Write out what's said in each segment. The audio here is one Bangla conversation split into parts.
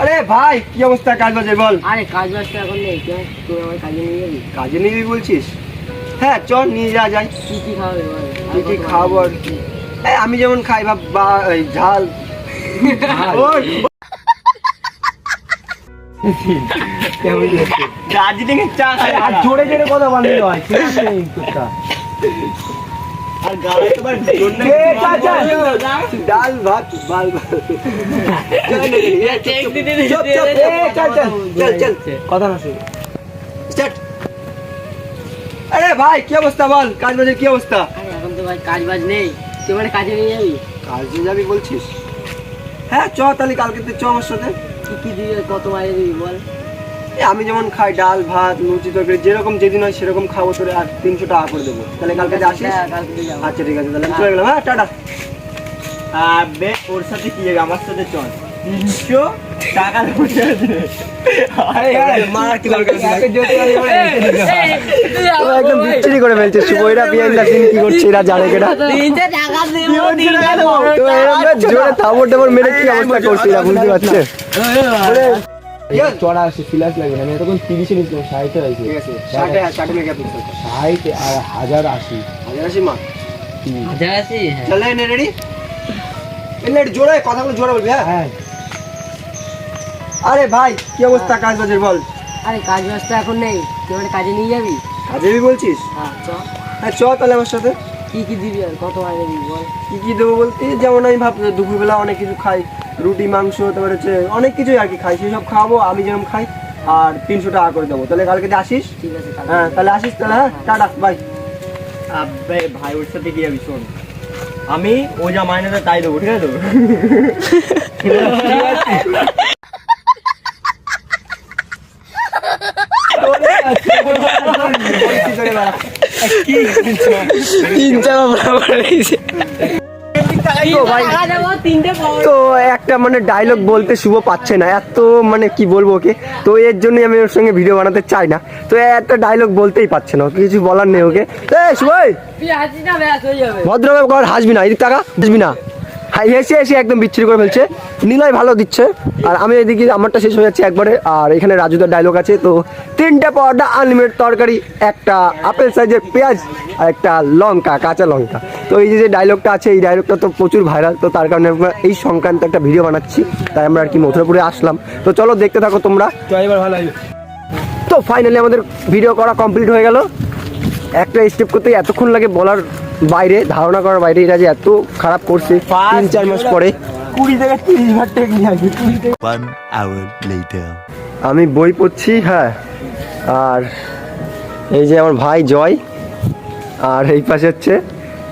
আরে ভাই কি অবস্থা? কাজ বাজে বল। আরে কাজ বাজ তো এখন নেই কেন তুই আমার কাজে নিয়ে যাবি। কাজে নিবি বলছিস? হ্যাঁ চল নিয়ে যা যাই। কি কি খাওয়াবে বল? কি কি খাব আর কি? এই আমি যেমন খাই ভাব বা এই ঝাল। দার্জিলিং এর চা খাই। আর জোরে জোরে কথা বললি হয় ঠিক আছে? ডাল ভাত বাল। কথা না আরে ভাই কি অবস্থা বল কাজ বাজের কি অবস্থা এখন তো ভাই কাজ বাজ নেই তুই মানে কাজে নিয়ে যাবি কাজে যাবি বলছিস হ্যাঁ চ তাহলে কালকে চ আমার সাথে কি কি দিয়ে কত মাইনে দিবি বল আমি যেমন খাই ডাল ভাত লুচি তরকারি যেরকম যেদিন হয় সেরকম খাব তোরে আর তিনশো টাকা করে দেবো। তাহলে কালকে আসিস? হ্যাঁ, আচ্ছা ঠিক আছে তাহলে আমি চলে গেলাম হ্যাঁ টাটা। আবে ওর সাথে কি আমার সাথে চল। তিনশো টাকা একদম বিচ্ছিরি করে ফেলছে এরা দিন কি করছে? এরা জানে টাকা তো এরকম জোরে থাবর টাবর মেরে কি অবস্থা করছে? এরা বুঝতে পারছে। চড়া আসে ফিলাস লাগে না। আমি এতক্ষণ তিরিশে নিচ্ছিলাম ষাটে আছে ষাটে ষাটে মেগা পিক্সেল আর হাজার আশি। হাজার আশি মা হাজার আশি? হ্যাঁ। চলে নে রেডি? এনে জোরে কথাগুলো জোরে বলবি হ্যাঁ? হ্যাঁ। আরে ভাই কি অবস্থা কাজ বাজের বল? আরে কাজ বাজ তো এখন নেই। তুই মানে কাজে নিয়ে যাবি? কাজে বলছিস? হ্যাঁ চ। হ্যাঁ চ তাহলে আমার সাথে। কি কি দিবি আর কত মাইনে দিবি বল? কি কি দেবো বলতে? যেমন আমি ভাব দুপুরবেলা অনেক কিছু খাই। রুটি মাংস তারপরে হচ্ছে অনেক কিছুই আর কি খাই। সেসব খাওয়াবো আমি যেরকম খাই আর তিনশো টাকা করে দেবো। তাহলে কালকে আসিস? ঠিক আছে হ্যাঁ তাহলে আসিস তাহলে হ্যাঁ টাটা বাই ভাই ওর সাথে কি যাবি শোন। আমি ও যা মাইনে তাই দেবো ঠিক আছে? তো তো ভাই। একটা মানে ডায়লগ বলতে শুভ পাচ্ছে না। এত মানে কি বলব ওকে? তো এর জন্যই আমি ওর সঙ্গে ভিডিও বানাতে চাই না। তো একটা ডায়লগ বলতেই পারছে না কিছু বলার নেই ওকে। শুভ ভদ্রভাবে হাসবি না এদিক টাকা হাসবি না। হেসে হেসে একদম বিচ্ছিরি করে ফেলছে। নিলয় ভালো দিচ্ছে। আর আমি এদিকে আমারটা শেষ হয়ে যাচ্ছে একবারে। আর এখানে রাজুদার ডায়লগ আছে। তো তিনটা পরোটা আনলিমিটেড তরকারি একটা আপেল সাইজের পেঁয়াজ আর একটা লঙ্কা কাঁচা লঙ্কা। তো এই যে ডায়লগটা আছে এই ডায়লগটা তো প্রচুর ভাইরাল তো তার কারণে আমরা এই সংক্রান্ত একটা ভিডিও বানাচ্ছি। তাই আমরা আর কি মথুরাপুরে আসলাম। তো চলো দেখতে থাকো তোমরা। ভালো তো ফাইনালি আমাদের ভিডিও করা কমপ্লিট হয়ে গেল। একটা স্টেপ করতে এতক্ষণ লাগে বলার বাইরে ধারণা করার বাইরে এটা যে এত খারাপ করছে তিন চার মাস পরে। কুড়ি থেকে তিরিশ বার টেক নিয়ে. আমি বই পড়ছি হ্যাঁ। আর এই যে আমার ভাই জয় আর এই পাশে হচ্ছে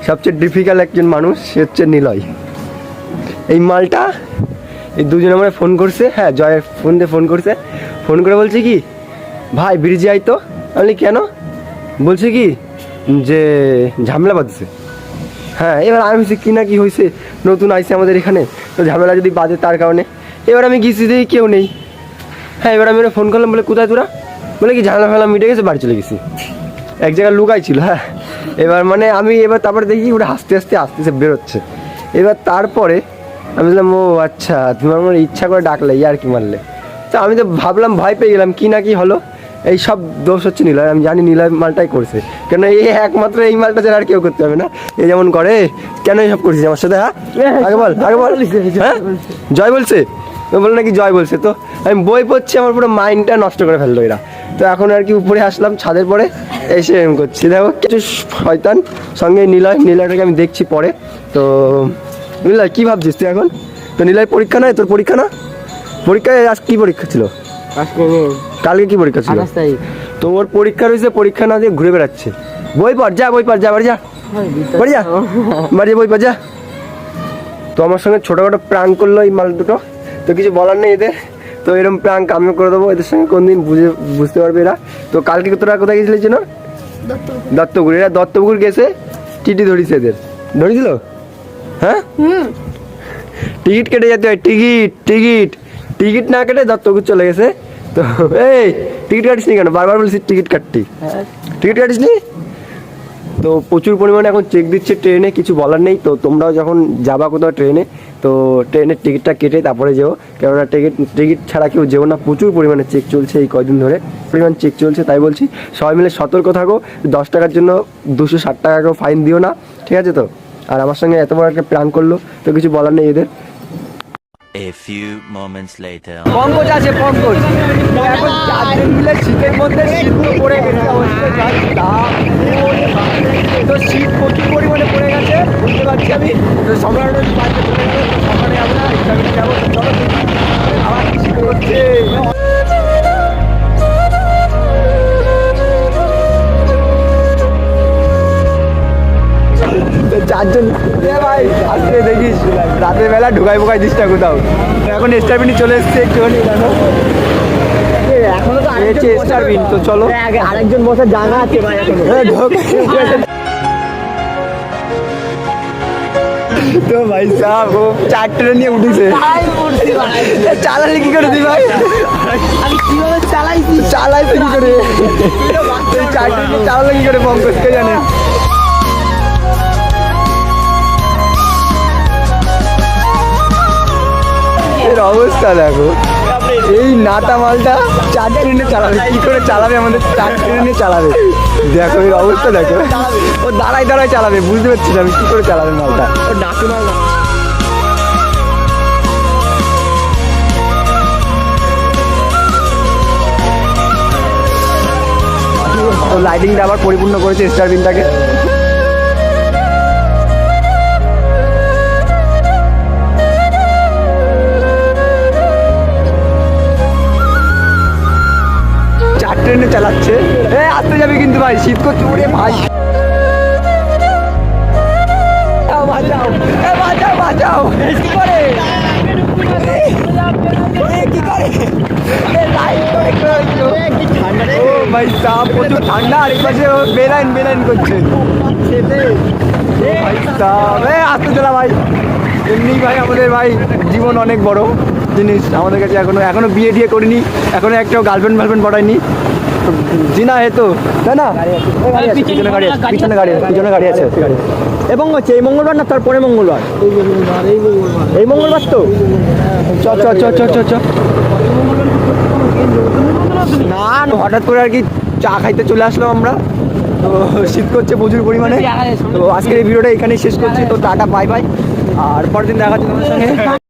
সবচেয়ে ডিফিকাল্ট একজন মানুষ সে হচ্ছে নিলয়। এই মালটা এই দুজন আমার ফোন করছে হ্যাঁ জয় ফোন দিয়ে ফোন করছে। ফোন করে বলছে কি ভাই ব্রিজে আই তো। আমি বলি, কেন? বলছে কি, যে ঝামেলা বাঁধছে। হ্যাঁ এবার আমি বলছি কি না কি হয়েছে, নতুন আইসে আমাদের এখানে, তো ঝামেলা যদি বাজে তার কারণে। এবার আমি গেছি দেখি কেউ নেই। হ্যাঁ এবার আমি ফোন করলাম, বলে, কোথায় তোরা? বলে কি, ঝামেলা ফেলা মিটে গেছে, বাড়ি চলে গেছি। এক জায়গায় লুকাই ছিল হ্যাঁ। এবার মানে আমি এবার তারপরে দেখি ওটা হাসতে হাসতে আস্তে বেরোচ্ছে। এবার তারপরে আমি বললাম, ও আচ্ছা তুমি আমার ইচ্ছা করে ডাকলে আর কি মারলে? তো আমি তো ভাবলাম, ভয় পেয়ে গেলাম, কি না কি হলো। এই সব দোষ হচ্ছে নিলয় আমি জানি নিলয় মালটাই করছে। কেন এই একমাত্র এই মালটা ছাড়া আর কেউ করতে হবে না। এ যেমন করে কেন এই সব করছিস আমার সাথে হ্যাঁ? আগে বল আগে বল। হ্যাঁ? জয় বলছে? ও বলে নাকি জয় বলছে তো আমি বই পড়ছি আমার পুরো মাইন্ডটা নষ্ট করে ফেলল এরা। তো এখন আর কি উপরে আসলাম ছাদের পরে এসে এম করছি। দেখো কিছু শয়তান সঙ্গে নিলয় নিলয়টাকে আমি দেখছি পরে। তো নিলয় কী ভাবছিস তুই এখন? তো নিলয় পরীক্ষা নয় তোর পরীক্ষা না? পরীক্ষায় আজ কী পরীক্ষা ছিল? করব কালকে কি পরীক্ষা ছিল? তো ওর পরীক্ষা রয়েছে পরীক্ষা না দিয়ে ঘুরে বেড়াচ্ছে। বই পড় যা বই পড় যা বাড়ি যা। বাড়ি যা। বাড়ি বই পড় যা। তো আমার সঙ্গে ছোটোখাটো প্রাণ করল এই মাল দুটো। তো কিছু বলার নেই এদের। তো এরকম প্রাঙ্ক আমিও করে দেবো এদের সঙ্গে কোনদিন বুঝে বুঝতে পারবে এরা। তো কালকে তোরা কোথায় গেছিলি যেন? দত্তপুর এরা দত্তপুর গেছে টিটি ধরিস এদের। ধরেছিল? হ্যাঁ? টিকিট কেটে যেতে হয় টিকিট টিকিট। টিকিট না কেটে দত্তপুর চলে গেছে। তো এই টিকিট কাটিস নি কেন? বারবার বলছিস টিকিট কাটতি। টিকিট কাটিস নি তো প্রচুর পরিমাণে এখন চেক দিচ্ছে ট্রেনে কিছু বলার নেই। তো তোমরাও যখন যাবা কোথাও ট্রেনে তো ট্রেনের টিকিটটা কেটে তারপরে যেও। কেননা টিকিট টিকিট ছাড়া কেউ যেও না। প্রচুর পরিমাণে চেক চলছে এই কয়দিন ধরে। পরিমাণ চেক চলছে তাই বলছি। সবাই মিলে সতর্ক থাকো। দশ টাকার জন্য দুশো ষাট টাকাকেও ফাইন দিও না। ঠিক আছে তো? আর আমার সঙ্গে এত বড় একটা প্ল্যান করল তো কিছু বলার নেই এদের। A few moments later. Pankaj আছে পঙ্কজ। এখন চারজন মিলে শীতের মধ্যে শীত পড়ে গেছে। অবস্থা। তো শীত প্রচুর পরিমাণে পড়ে গেছে। বুঝতে পারছি আমি। তো সম্রাট বাড়িতে চলে গেল তো সকালে আমরা যাব চলো শীত হচ্ছে চারজন এ ভাই আজকে দেখিস রাতের বেলা ঢুকাই বোকাই দিস না কোথাও। এখন স্টারবিনি চলে এসছে একটুখানি জানো এখনও তো আরেকজন স্টারবিন তো চলো। আরেকজন বসার জায়গা আছে ভাই এখনও। তো ভাই সাহেব ও চার ট্রেন নিয়ে উঠেছে। চালালে কি করে তুই ভাই? আমি কীভাবে চালাইছি? চালাইছে কি করে? তুই চার ট্রেন নিয়ে চালালে কি করে পঙ্কজ কে জানে? অবস্থা দেখো। এই নাটা মালটা চার ট্রেনে চালাবে। কি করে চালাবে আমাদের? চার ট্রেনে চালাবে। দেখো এর অবস্থা দেখো। ও দাঁড়াই দাঁড়ায় চালাবে। বুঝতে পারছি আমি কি করে চালাবে মালটা? ও ডাকু মাল লাইটিংটা আবার পরিপূর্ণ করেছে স্টার ট্রেনে চালাচ্ছে। এ আসতে যাবে কিন্তু ভাই শীত করছে ওরে ভাই। বাঁচাও, কি করে? ভাই প্রচুর ঠান্ডা আর বেলাইন বেলাইন করছে। ভাই আসতে চলা ভাই। এমনি ভাই আমাদের ভাই জীবন অনেক বড় জিনিস আমাদের কাছে এখনও এখনও বিয়ে টিয়ে করিনি এখনও একটাও গার্লফ্রেন্ড ফার্লফ্রেন্ড পড়ায়নি। জিনা হে তো তাই না পিছনে গাড়ি আছে পিছনে গাড়ি আছে পিছনে গাড়ি আছে। এবং হচ্ছে এই মঙ্গলবার না তারপরে মঙ্গলবার? এই মঙ্গলবার তো? চ চ চ চ চ চ। না, হঠাৎ করে আর কি চা খাইতে চলে আসলাম আমরা। তো শীত করছে প্রচুর পরিমাণে। তো আজকের এই ভিডিওটা এখানেই শেষ করছি। তো টাটা বাই বাই আর পরের দিন দেখা হচ্ছে তোমার সঙ্গে।